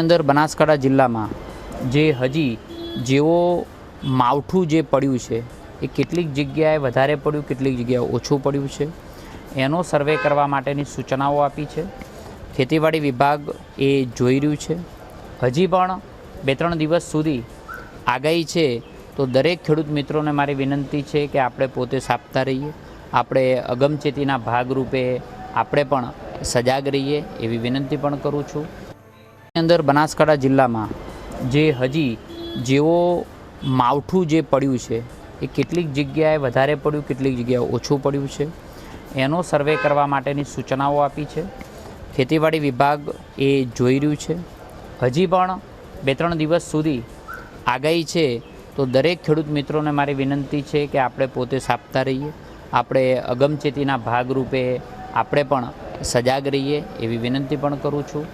અંદર બનાસકાંઠા જિલ્લામાં જે હજી જેવો માવઠું જે પડ્યું છે, એ કેટલીક જગ્યાએ વધારે પડ્યું, કેટલીક જગ્યાએ ઓછું પડ્યું છે. એનો સર્વે કરવા માટેની સૂચનાઓ આપી છે. ખેતીવાડી વિભાગ એ જોઈ રહ્યું છે. હજી પણ બે ત્રણ દિવસ સુધી આગાહી છે, તો દરેક ખેડૂત મિત્રોને મારી વિનંતી છે કે આપણે પોતે સાપતા રહીએ. આપણે અગમચેતીના ભાગરૂપે આપણે પણ સજાગ રહીએ એવી વિનંતી પણ કરું છું. અંદર બનાસકાંઠા જિલ્લામાં જે હજી જેવો માવઠું જે પડ્યું છે, એ કેટલીક જગ્યાએ વધારે પડ્યું, કેટલીક જગ્યાએ ઓછું પડ્યું છે. એનો સર્વે કરવા માટેની સૂચનાઓ આપી છે. ખેતીવાડી વિભાગ એ જોઈ રહ્યું છે. હજી પણ બે ત્રણ દિવસ સુધી આગાહી છે, તો દરેક ખેડૂત મિત્રોને મારી વિનંતી છે કે આપણે પોતે સાપતા રહીએ. આપણે અગમચેતીના ભાગરૂપે આપણે પણ સજાગ રહીએ એવી વિનંતી પણ કરું છું.